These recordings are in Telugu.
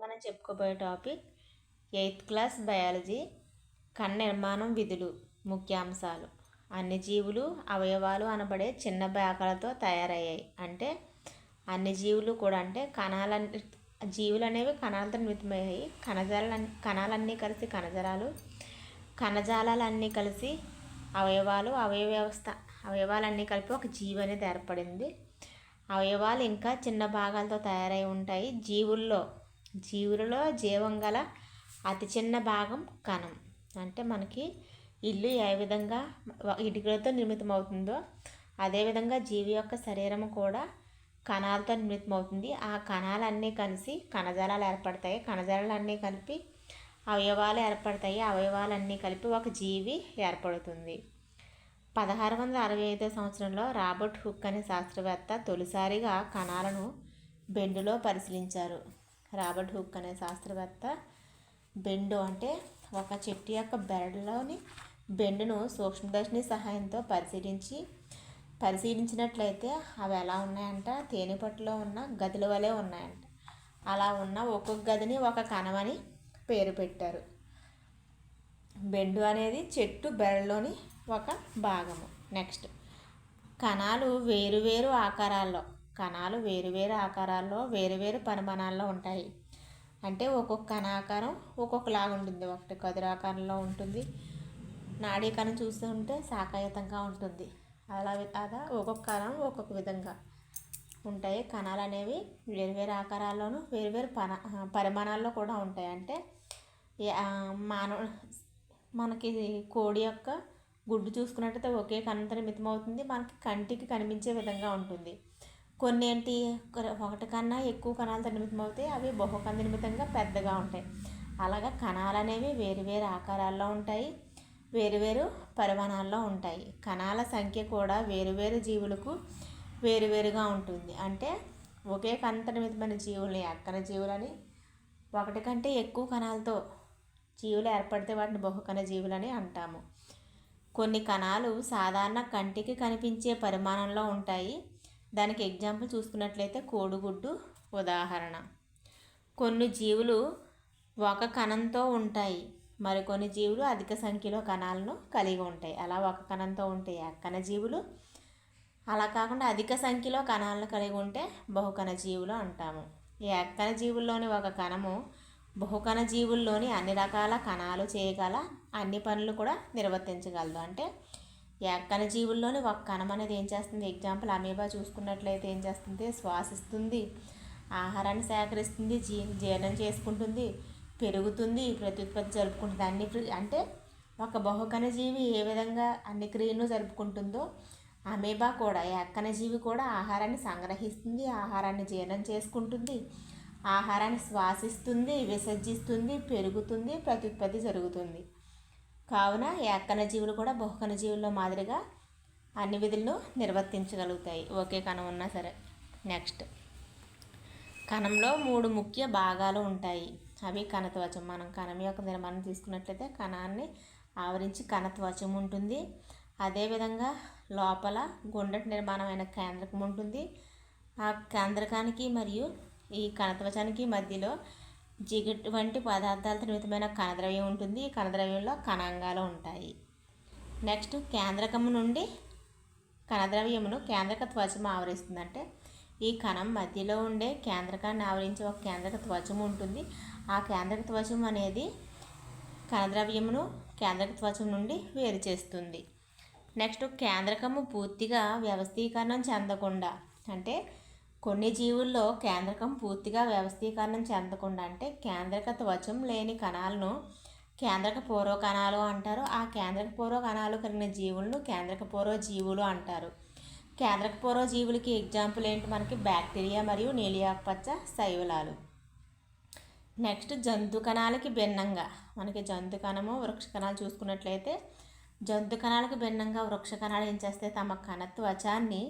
మనం చెప్పుకోబోయే టాపిక్ ఎయిత్ క్లాస్ బయాలజీ కణ నిర్మాణం విధులు ముఖ్యాంశాలు. అన్ని జీవులు అవయవాలు అనబడే చిన్న భాగాలతో తయారయ్యాయి. అంటే అన్ని జీవులు కూడా అంటే కణాల జీవులు అనేవి కణాలతో నిర్మితమయ్యాయి. కణజాలన్నీ కణాలన్నీ కలిసి కణజాలాలు కణజాలాలన్నీ కలిసి అవయవాలు అవయవ వ్యవస్థ అవయవాలన్నీ కలిపి ఒక జీవి అనేది ఏర్పడింది. అవయవాలు ఇంకా చిన్న భాగాలతో తయారై ఉంటాయి. జీవుల్లో జీవులలో జీవం గల అతి చిన్న భాగం కణం. అంటే మనకి ఇల్లు ఏ విధంగా ఇటుకలతో నిర్మితం అవుతుందో అదేవిధంగా జీవి యొక్క శరీరం కూడా కణాలతో నిర్మితం అవుతుంది ఆ కణాలన్నీ కలిసి కణజాలాలు ఏర్పడతాయి. కణజాలాలన్నీ కలిపి అవయవాలు ఏర్పడతాయి. అవయవాలన్నీ కలిపి ఒక జీవి ఏర్పడుతుంది. పదహారు వందల అరవై ఐదో సంవత్సరంలో రాబర్ట్ హుక్ అనే శాస్త్రవేత్త తొలిసారిగా కణాలను బెండులో పరిశీలించారు. రాబర్ట్ హుక్ అనే శాస్త్రవేత్త బెండు అంటే ఒక చెట్టు యొక్క బెరడులోని బెండును సూక్ష్మదర్శిని సహాయంతో పరిశీలించి పరిశీలించినట్లయితే అవి ఎలా ఉన్నాయంట? తేనెపట్టులో ఉన్న గదుల వలె ఉన్నాయంట. అలా ఉన్న ఒక్కొక్క గదిని ఒక కణమని పేరు పెట్టారు. బెండు అనేది చెట్టు బెరడులోని ఒక భాగము. నెక్స్ట్. కణాలు వేరువేరు ఆకారాల్లో కణాలు వేరువేరు ఆకారాల్లో వేరువేరు పరిమాణాల్లో ఉంటాయి. అంటే ఒక్కొక్క కణ ఆకారం ఒక్కొక్కలాగా ఉంటుంది. ఒకటి కదురాకారంలో ఉంటుంది. నాడీ కణం చూస్తుంటే శాఖాయుతంగా ఉంటుంది. అలా అలా ఒక్కొక్క కణం ఒక్కొక్క విధంగా ఉంటాయి. కణాలు అనేవి వేరువేరు ఆకారాల్లోనూ వేరువేరు పన పరిమాణాల్లో కూడా ఉంటాయి. అంటే మానవ మనకి కోడి యొక్క గుడ్డు చూసుకున్నట్టయితే ఒకే కణంతో మితమవుతుంది. మనకి కంటికి కనిపించే విధంగా ఉంటుంది. కొన్ని ఏంటి ఒకటి కన్నా ఎక్కువ కణాలతో నిమితమవుతాయి అవి బహుకంద నిర్మితంగా పెద్దగా ఉంటాయి. అలాగా కణాలు అనేవి వేరు వేరు ఆకారాల్లో ఉంటాయి వేరువేరు పరిమాణాల్లో ఉంటాయి. కణాల సంఖ్య కూడా వేరువేరు జీవులకు వేరువేరుగా ఉంటుంది. అంటే ఒకే కంత నిమితమైన జీవుల్ని అక్కన జీవులని? ఒకటి కంటే ఎక్కువ కణాలతో జీవులు ఏర్పడితే వాటిని బహుకణ జీవులని అంటాము. కొన్ని కణాలు సాధారణ కంటికి కనిపించే పరిమాణంలో ఉంటాయి. దానికి ఎగ్జాంపుల్ చూసుకున్నట్లయితే కోడిగుడ్డు ఉదాహరణ. కొన్ని జీవులు ఒక కణంతో ఉంటాయి. మరికొన్ని జీవులు అధిక సంఖ్యలో కణాలను కలిగి ఉంటాయి. అలా ఒక కణంతో ఉంటాయి అక్కన జీవులు. అలా కాకుండా అధిక సంఖ్యలో కణాలను కలిగి ఉంటే బహుకణ జీవులు అంటాము. ఈ అక్కన జీవుల్లోని ఒక కణము బహుకణ జీవుల్లోని అన్ని రకాల కణాలు చేయగల అన్ని పనులు కూడా నిర్వర్తించగలదు. అంటే ఎక్కన జీవుల్లోని ఒక కణం అనేది ఏం చేస్తుంది? ఎగ్జాంపుల్ అమీబా చూసుకున్నట్లయితే ఏం చేస్తుంది? శ్వాసిస్తుంది ఆహారాన్ని సేకరిస్తుంది జీ జీర్ణం చేసుకుంటుంది పెరుగుతుంది ప్రత్యుత్పత్తి జరుపుకుంటుంది. అన్ని అంటే ఒక బహుకణ జీవి ఏ విధంగా అన్ని క్రియలను జరుపుకుంటుందో అమీబా కూడా ఎక్కన జీవి కూడా ఆహారాన్ని సంగ్రహిస్తుంది ఆహారాన్ని జీర్ణం చేసుకుంటుంది ఆహారాన్ని శ్వాసిస్తుంది విసర్జిస్తుంది పెరుగుతుంది ప్రత్యుత్పత్తి జరుగుతుంది. కావున ఏకన జీవులు కూడా బహుకణ జీవుల్లో మాదిరిగా అన్ని విధులను నిర్వర్తించగలుగుతాయి. ఒకే కణం ఉన్నా సరే. నెక్స్ట్. కణంలో మూడు ముఖ్య భాగాలు ఉంటాయి. అవి కణత్వచం. మనం కణం యొక్క నిర్మాణం తీసుకున్నట్లయితే కణాన్ని ఆవరించి కణత్వచం ఉంటుంది. అదేవిధంగా లోపల గుండెటి నిర్మాణమైన కేంద్రకం ఉంటుంది. ఆ కేంద్రకానికి మరియు ఈ కణత్వచానికి మధ్యలో జిగట్ వంటి పదార్థాలతో నిర్మితమైన కణద్రవ్యం ఉంటుంది. ఈ కణద్రవ్యంలో కణాంగాలు ఉంటాయి. నెక్స్ట్ కేంద్రకము నుండి కణద్రవ్యమును కేంద్రక త్వచము ఆవరిస్తుంది అంటే ఈ కణం మధ్యలో ఉండే కేంద్రకాన్ని ఆవరించే ఒక కేంద్రక త్వచము ఉంటుంది. ఆ కేంద్రక త్వచం అనేది కణద్రవ్యమును కేంద్రక త్వచం నుండి వేరు చేస్తుంది. నెక్స్ట్ కేంద్రకము పూర్తిగా వ్యవస్థీకరణం చెందకుండా అంటే కొన్ని జీవుల్లో కేంద్రకం పూర్తిగా వ్యవస్థీకరణం చెందకుండా అంటే కేంద్రక త్వచం లేని కణాలను కేంద్రక పూర్వ కణాలు అంటారు. ఆ కేంద్రక పూర్వ కణాలు కలిగిన జీవులను కేంద్రక పూర్వ జీవులు అంటారు. కేంద్రక పూర్వ జీవులకి ఎగ్జాంపుల్ ఏంటి? మనకి బ్యాక్టీరియా మరియు నీలియాపచ్చ శైవలాలు. నెక్స్ట్ జంతు కణాలకి భిన్నంగా మనకి జంతు కణము వృక్ష కణాలు చూసుకున్నట్లయితే జంతు కణాలకు భిన్నంగా వృక్ష కణాలు ఏం చేస్తే తమ కణత్వచాన్ని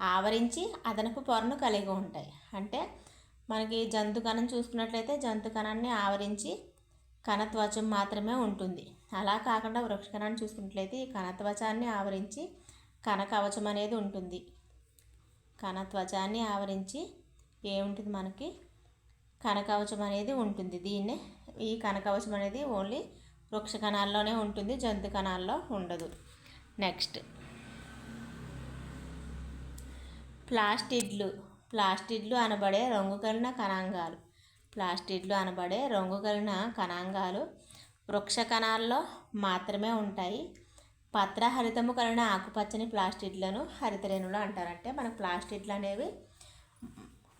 ఆవరించి అదనపు పొరను కలిగి ఉంటాయి. అంటే మనకి జంతు కణం చూసుకున్నట్లయితే జంతు కణాన్ని ఆవరించి కణత్వచం మాత్రమే ఉంటుంది. అలా కాకుండా వృక్ష కణాన్ని చూసుకున్నట్లయితే ఈ కణత్వచాన్ని ఆవరించి కణకవచం అనేది ఉంటుంది. కణత్వచాన్ని ఆవరించి ఏముంటుంది మనకి? కనకవచం అనేది ఉంటుంది. దీన్నే ఈ కనకవచం అనేది ఓన్లీ వృక్ష కణాల్లోనే ఉంటుంది. జంతు కణాల్లో ఉండదు. నెక్స్ట్ ప్లాస్టిడ్లు. ప్లాస్టిడ్లు అనబడే రంగు కలిగిన కణాంగాలు. ప్లాస్టిడ్లు అనబడే రంగు కలిగిన కణాంగాలు వృక్ష కణాల్లో మాత్రమే ఉంటాయి. పత్రహరితము కలిగిన ఆకుపచ్చని ప్లాస్టిడ్లను హరితరేణులు అంటారంటే మనకు ప్లాస్టిడ్లు అనేవి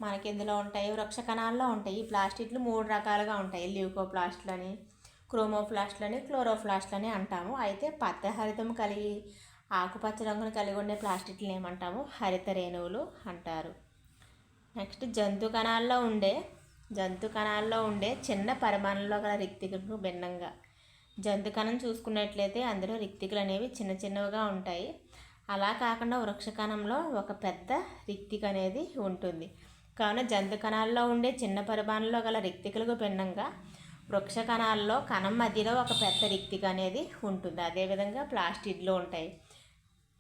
మనకి ఇందులో ఉంటాయి? వృక్ష కణాల్లో ఉంటాయి. ఈ ప్లాస్టిక్లు మూడు రకాలుగా ఉంటాయి. ల్యూకోప్లాస్ట్లు అని క్రోమోప్లాస్ట్లు అని క్లోరోప్లాస్ట్లు అని అంటాము. అయితే పత్రహరితం కలిగి ఆకుపచ్చ రంగును కలిగి ఉండే ప్లాస్టిక్లు ఏమంటాము? హరిత రేణువులు అంటారు. నెక్స్ట్ జంతు కణాల్లో ఉండే జంతు కణాల్లో ఉండే చిన్న పరిమాణంలో గల రిక్తికులకు భిన్నంగా. జంతు కణం చూసుకున్నట్లయితే అందులో రిక్తికులు అనేవి చిన్న చిన్నవిగా ఉంటాయి. అలా కాకుండా వృక్ష కణంలో ఒక పెద్ద రిక్తిక అనేది ఉంటుంది. కావున జంతు కణాల్లో ఉండే చిన్న పరిమాణంలో గల రిక్తికలకు భిన్నంగా వృక్ష కణాల్లో కణం మధ్యలో ఒక పెద్ద రిక్తిక అనేది ఉంటుంది. అదేవిధంగా ప్లాస్టిడ్లు ఉంటాయి.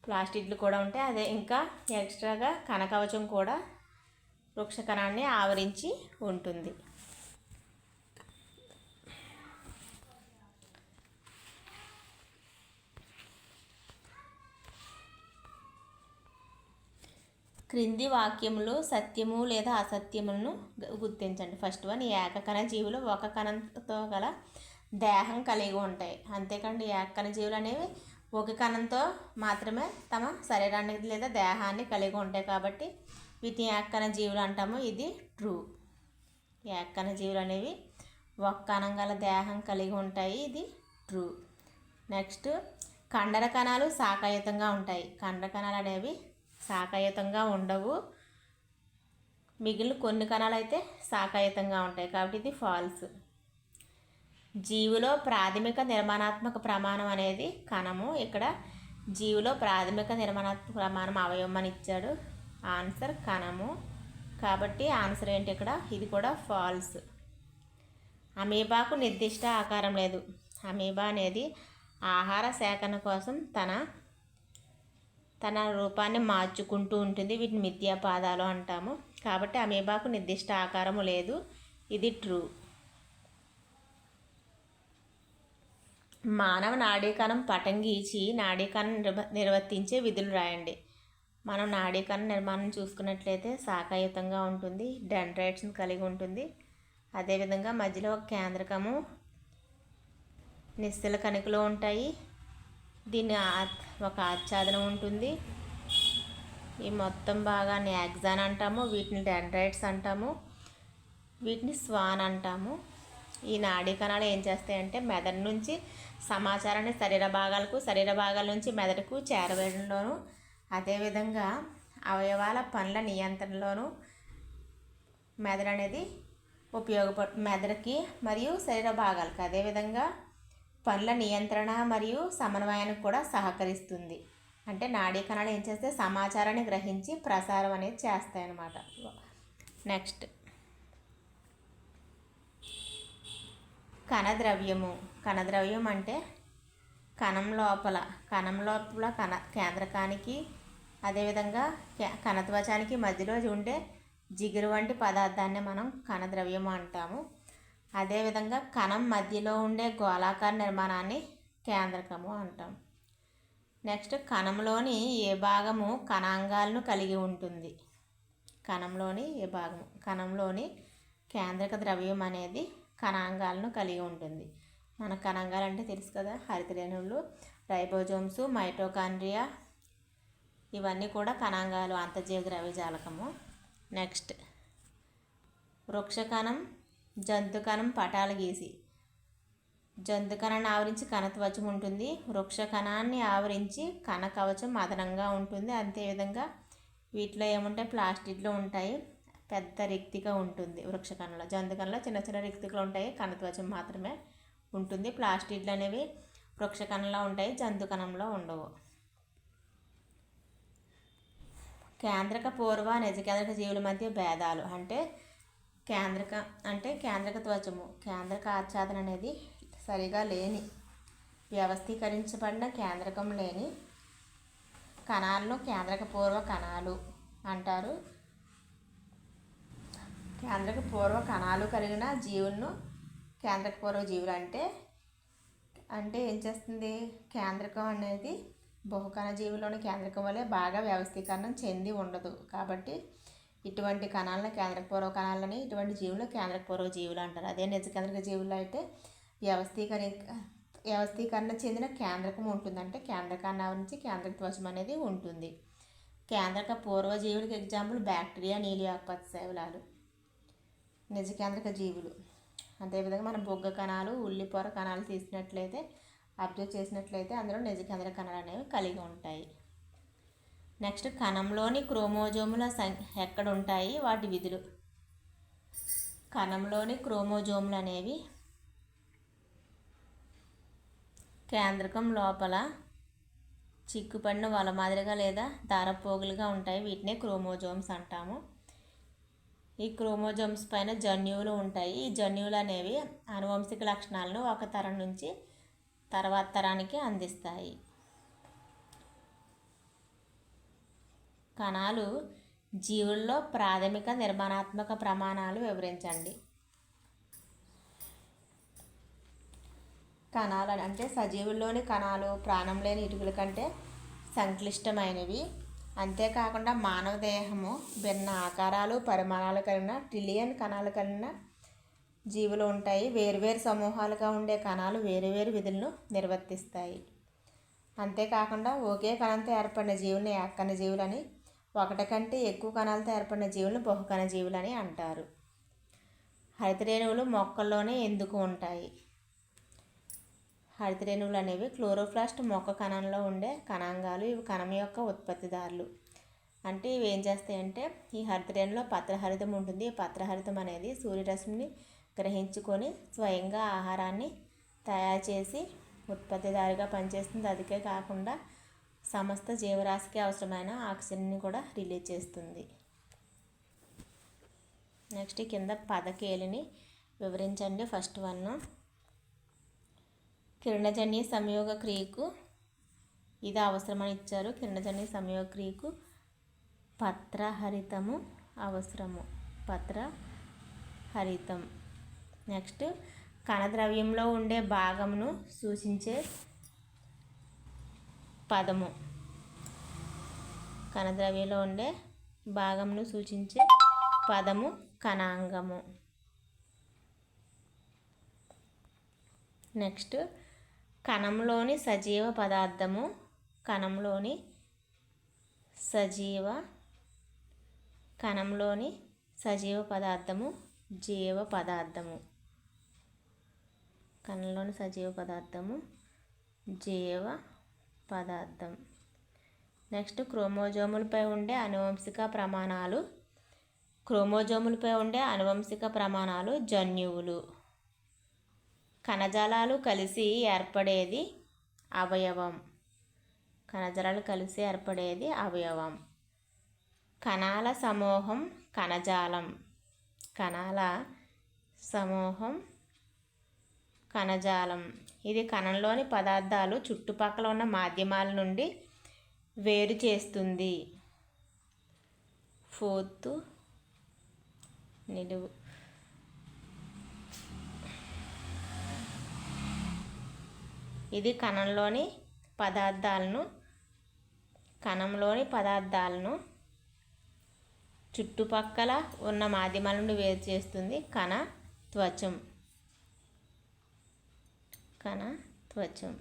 ప్లాస్టిక్లు కూడా ఉంటాయి. అదే ఇంకా ఎక్స్ట్రాగా కనకవచం కూడా వృక్ష కణాన్ని ఆవరించి ఉంటుంది. క్రింది వాక్యములు సత్యము లేదా అసత్యములను గుర్తించండి. ఫస్ట్ వన్ ఏకకణ జీవులు ఒక కణంతో గల దేహం కలిగి ఉంటాయి. అంతేకాండి ఏకకణ జీవులు అనేవి ఒక కణంతో మాత్రమే తమ శరీరాన్ని లేదా దేహాన్ని కలిగి ఉంటాయి కాబట్టి వీటిని ఏకకణ జీవులు అంటాము. ఇది ట్రూ. ఏక్కన జీవులు అనేవి ఒక కణం గల దేహం కలిగి ఉంటాయి. ఇది ట్రూ. నెక్స్ట్ కండర కణాలు శాఖాయుతంగా ఉంటాయి. కండర కణాలు అనేవి శాకాయుతంగా ఉండవు. మిగిలిన కొన్ని కణాలు అయితే శాఖాయుతంగా ఉంటాయి. కాబట్టి ఇది ఫాల్స్. జీవులో ప్రాథమిక నిర్మాణాత్మక ప్రమాణం అనేది కణము. ఇక్కడ జీవులో ప్రాథమిక నిర్మాణాత్మక ప్రమాణం అవయవం అని ఇచ్చాడు. ఆన్సర్ కణము. కాబట్టి ఆన్సర్ ఏంటి ఇక్కడ? ఇది కూడా ఫాల్స్. అమీబాకు నిర్దిష్ట ఆకారం లేదు. అమీబా అనేది ఆహార సేకరణ కోసం తన తన రూపాన్ని మార్చుకుంటూ ఉంటుంది. వీటిని మిథ్యాపాదాలు అంటాము. కాబట్టి అమీబాకు నిర్దిష్ట ఆకారము లేదు. ఇది ట్రూ. మానవ నాడీకణం పటం గీచి నాడీకణం నిర్వ నిర్వర్తించే విధులు రాయండి. మనం నాడీకణం నిర్మాణం చూసుకున్నట్లయితే శాఖాయుతంగా ఉంటుంది డెండ్రైట్స్ని కలిగి ఉంటుంది. అదేవిధంగా మధ్యలో ఒక కేంద్రకము నిశ్చల కణికలు ఉంటాయి. దీన్ని ఒక ఆచ్ఛాదనం ఉంటుంది. ఈ మొత్తం భాగాన్ని యాగ్జాన్ అంటాము వీటిని డెండ్రైట్స్ అంటాము వీటిని స్వాన్ అంటాము. ఈ నాడీ కణాలు ఏం చేస్తాయంటే మెదడు నుంచి సమాచారాన్ని శరీర భాగాలకు శరీర భాగాల నుంచి మెదడుకు చేరవేయడంలోనూ అదేవిధంగా అవయవాల పనుల నియంత్రణలోనూ మెదడు అనేది ఉపయోగప మెదడుకి మరియు శరీర భాగాలకు అదేవిధంగా పనుల నియంత్రణ మరియు సమన్వయానికి కూడా సహకరిస్తుంది. అంటే నాడీ కణాలు ఏం చేస్తే సమాచారాన్ని గ్రహించి ప్రసారం అనేది చేస్తాయి అన్నమాట నెక్స్ట్. కణద్రవ్యము. కణద్రవ్యం అంటే కణం లోపల. కణం లోపల కణ కేంద్రకానికి అదేవిధంగా కణత్వచానికి మధ్యలో ఉండే జిగురు వంటి పదార్థాన్ని మనం కణద్రవ్యము అంటాము. అదేవిధంగా కణం మధ్యలో ఉండే గోళాకార నిర్మాణాన్ని కేంద్రకము అంటాం. నెక్స్ట్ కణంలోని ఏ భాగము కణాంగాలను కలిగి ఉంటుంది? కణంలోని ఏ భాగము? కణంలోని కేంద్రక ద్రవ్యం అనేది కణాంగాలను కలిగి ఉంటుంది. మన కణాంగాలు అంటే తెలుసు కదా హరితరేణువులు రైబోజోమ్స్ మైటోకాండ్రియా ఇవన్నీ కూడా కణాంగాలు అంతర్జీవ ద్రవ్యజాలకము. నెక్స్ట్ వృక్షకణం జంతుకణం పటాలు గీసి. జంతుకణాన్ని ఆవరించి కణత్వచం ఉంటుంది. వృక్ష కణాన్ని ఆవరించి కణ కవచం అదనంగా ఉంటుంది. అంతేవిధంగా వీటిలో ఏముంటాయి? ప్లాస్టిక్లో ఉంటాయి. పెద్ద రిక్తిక ఉంటుంది వృక్షకణంలో. జంతుకణంలో చిన్న చిన్న రిక్తికలు ఉంటాయి కణత్వచం మాత్రమే ఉంటుంది. ప్లాస్టిక్లు అనేవి వృక్షకణంలో ఉంటాయి జంతుకణంలో ఉండవు. కేంద్రక పూర్వ నిజకేంద్రక జీవుల మధ్య భేదాలు. అంటే కేంద్రక అంటే కేంద్రక త్వచము కేంద్రక ఆచ్ఛాదన అనేది సరిగా లేని వ్యవస్థీకరించబడిన కేంద్రకం లేని కణాలను కేంద్రక పూర్వ కణాలు అంటారు. కేంద్రక పూర్వ కణాలు కలిగిన జీవులను కేంద్రక పూర్వ జీవులు అంటే అంటే ఏం చేస్తుంది? కేంద్రకం అనేది బహుకణ జీవులోని కేంద్రకం వలె బాగా వ్యవస్థీకరణం చెంది ఉండదు. కాబట్టి ఇటువంటి కణాలను కేంద్రక పూర్వ కణాలని ఇటువంటి జీవులు కేంద్రక పూర్వ జీవులు అంటారు. అదే నిజ కేంద్రక జీవులు అయితే వ్యవస్థీకరి వ్యవస్థీకరణ చెందిన కేంద్రకం ఉంటుందంటే కేంద్రకాన్ని ఆవరించి కేంద్రక ధ్వజం అనేది ఉంటుంది. కేంద్రక పూర్వజీవులకి ఎగ్జాంపుల్ బ్యాక్టీరియా నీలి ఆకుపచ్చ శైవలాలు నిజకేంద్రక జీవులు. అదేవిధంగా మన బొగ్గ కణాలు ఉల్లిపొర కణాలు తీసినట్లయితే అబ్జర్వ్ చేసినట్లయితే అందులో నిజ కేంద్ర కణాలు అనేవి కలిగి ఉంటాయి. నెక్స్ట్ కణంలోని క్రోమోజోముల సంఖ్య ఎక్కడ ఉంటాయి వాటి విధులు. కణంలోని క్రోమోజోములు అనేవి కేంద్రకం లోపల చిక్కుపడిన వల మాదిరిగా లేదా దారపోగులుగా ఉంటాయి. వీటినే క్రోమోజోమ్స్ అంటాము. ఈ క్రోమోజోమ్స్ పైన జన్యువులు ఉంటాయి. ఈ జన్యువులు అనేవి అనువంశిక లక్షణాలను ఒక తరం నుంచి తర్వాత తరానికి అందిస్తాయి. కణాలు జీవుల్లో ప్రాథమిక నిర్మాణాత్మక ప్రమాణాలు వివరించండి. కణాలు అంటే సజీవుల్లోని కణాలు ప్రాణం లేని ఇటుకల కంటే సంక్లిష్టమైనవి. అంతేకాకుండా మానవ దేహము భిన్న ఆకారాలు పరిమాణాలు కలిగిన ట్రిలియన్ కణాలు కలిగిన జీవులు ఉంటాయి. వేరువేరు సమూహాలుగా ఉండే కణాలు వేరువేరు విధులను నిర్వర్తిస్తాయి. అంతేకాకుండా ఒకే కణంతో ఏర్పడిన జీవుల్ని ఏకణ జీవులని ఒకటి కంటే ఎక్కువ కణాలతో ఏర్పడిన జీవులను బహుకణ జీవులని అంటారు. హరితరేణువులు మొక్కల్లోనే ఎందుకు ఉంటాయి? హరితరేణువులు అనేవి క్లోరోప్లాస్ట్ మొక్క కణంలో ఉండే కణాంగాలు. ఇవి కణం యొక్క ఉత్పత్తిదారులు. అంటే ఇవి ఏం చేస్తాయంటే ఈ హరితరేణులో పత్రహరితం ఉంటుంది. ఈ పత్రహరితం అనేది సూర్యరశ్మిని గ్రహించుకొని స్వయంగా ఆహారాన్ని తయారు చేసి ఉత్పత్తిదారుగా పనిచేస్తుంది. అదికే కాకుండా సమస్త జీవరాశికి అవసరమైన ఆక్సిజన్ని కూడా రిలీజ్ చేస్తుంది. నెక్స్ట్ కింద పదకేలిని వివరించండి. ఫస్ట్ వన్ కిరణజన్య సంయోగ క్రియకు ఇది అవసరమని ఇచ్చారు. కిరణజన్య సంయోగ క్రియకు పత్రహరితము అవసరము. పత్ర హరితం నెక్స్ట్ కణద్రవ్యంలో ఉండే భాగమును సూచించే పదము. కణద్రవ్యంలో ఉండే భాగమును సూచించే పదము కణాంగము. నెక్స్ట్ కణంలోని సజీవ పదార్థము కణంలోని సజీవ కణంలోని సజీవ పదార్థము జీవ పదార్థము. కణంలోని సజీవ పదార్థము జీవ పదార్థం. నెక్స్ట్ క్రోమోజోములపై ఉండే అనువంశిక ప్రమాణాలు. క్రోమోజోములపై ఉండే అనువంశిక ప్రమాణాలు జన్యువులు. కణజాలాలు కలిసి ఏర్పడేది అవయవం. కణజాలాలు కలిసి ఏర్పడేది అవయవం. కణాల సమూహం కణజాలం. కణాల సమూహం కణజాలం. ఇది కణంలోని పదార్థాలు చుట్టుపక్కల ఉన్న మాధ్యమాల నుండి వేరు చేస్తుంది. ఫోర్త్ నిలువు. ఇది కణంలోని పదార్థాలను కణంలోని పదార్థాలను చుట్టుపక్కల ఉన్న మాధ్యమాల నుండి వేరు చేస్తుంది. కణ త్వచం. కణ త్వచం.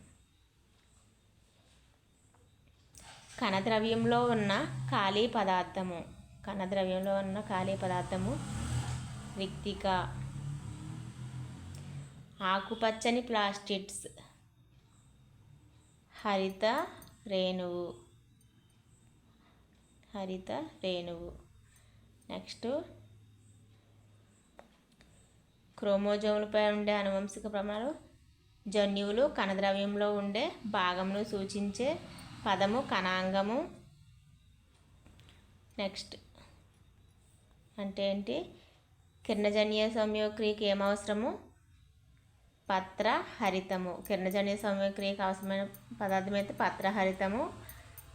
కణద్రవ్యంలో ఉన్న ఖాళీ పదార్థము. కణద్రవ్యంలో ఉన్న ఖాళీ పదార్థము. రిక్తిక. ఆకుపచ్చని ప్లాస్టిక్స్ హరిత రేణువు. హరిత రేణువు. నెక్స్ట్ క్రోమోజోములపై ఉండే అనువంశిక ప్రమాణం. జన్యువులు కణద్రవ్యంలో ఉండే భాగమును సూచించే పదము కణాంగము. నెక్స్ట్ అంటే ఏంటి? కిరణజన్య సంయోక్రియకి ఏమవసరము? పత్ర హరితము. కిరణజన్య సంయోక్రియకి అవసరమైన పదార్థం అయితే పత్రహరితము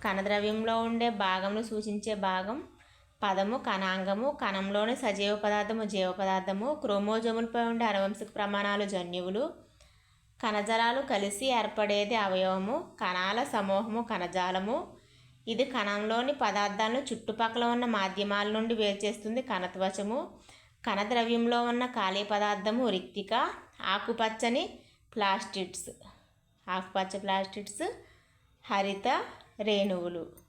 కణద్రవ్యంలో ఉండే భాగమును సూచించే భాగం పదము కణాంగము. కణంలోని సజీవ పదార్థము జీవ పదార్థము. క్రోమోజోములపై ఉండే అనువంశిక ప్రమాణాలు జన్యువులు. కణజాలాలు కలిసి ఏర్పడేది అవయవము. కణాల సమూహము కణజాలము. ఇది కణంలోని పదార్థాలను చుట్టుపక్కల ఉన్న మాధ్యమాల నుండి వేరు చేస్తుంది కణత్వచము. కణద్రవ్యంలో ఉన్న ఖాళీ పదార్థము రిక్తిక. ఆకుపచ్చని ప్లాస్టిడ్స్. ఆకుపచ్చ ప్లాస్టిడ్స్ హరిత రేణువులు.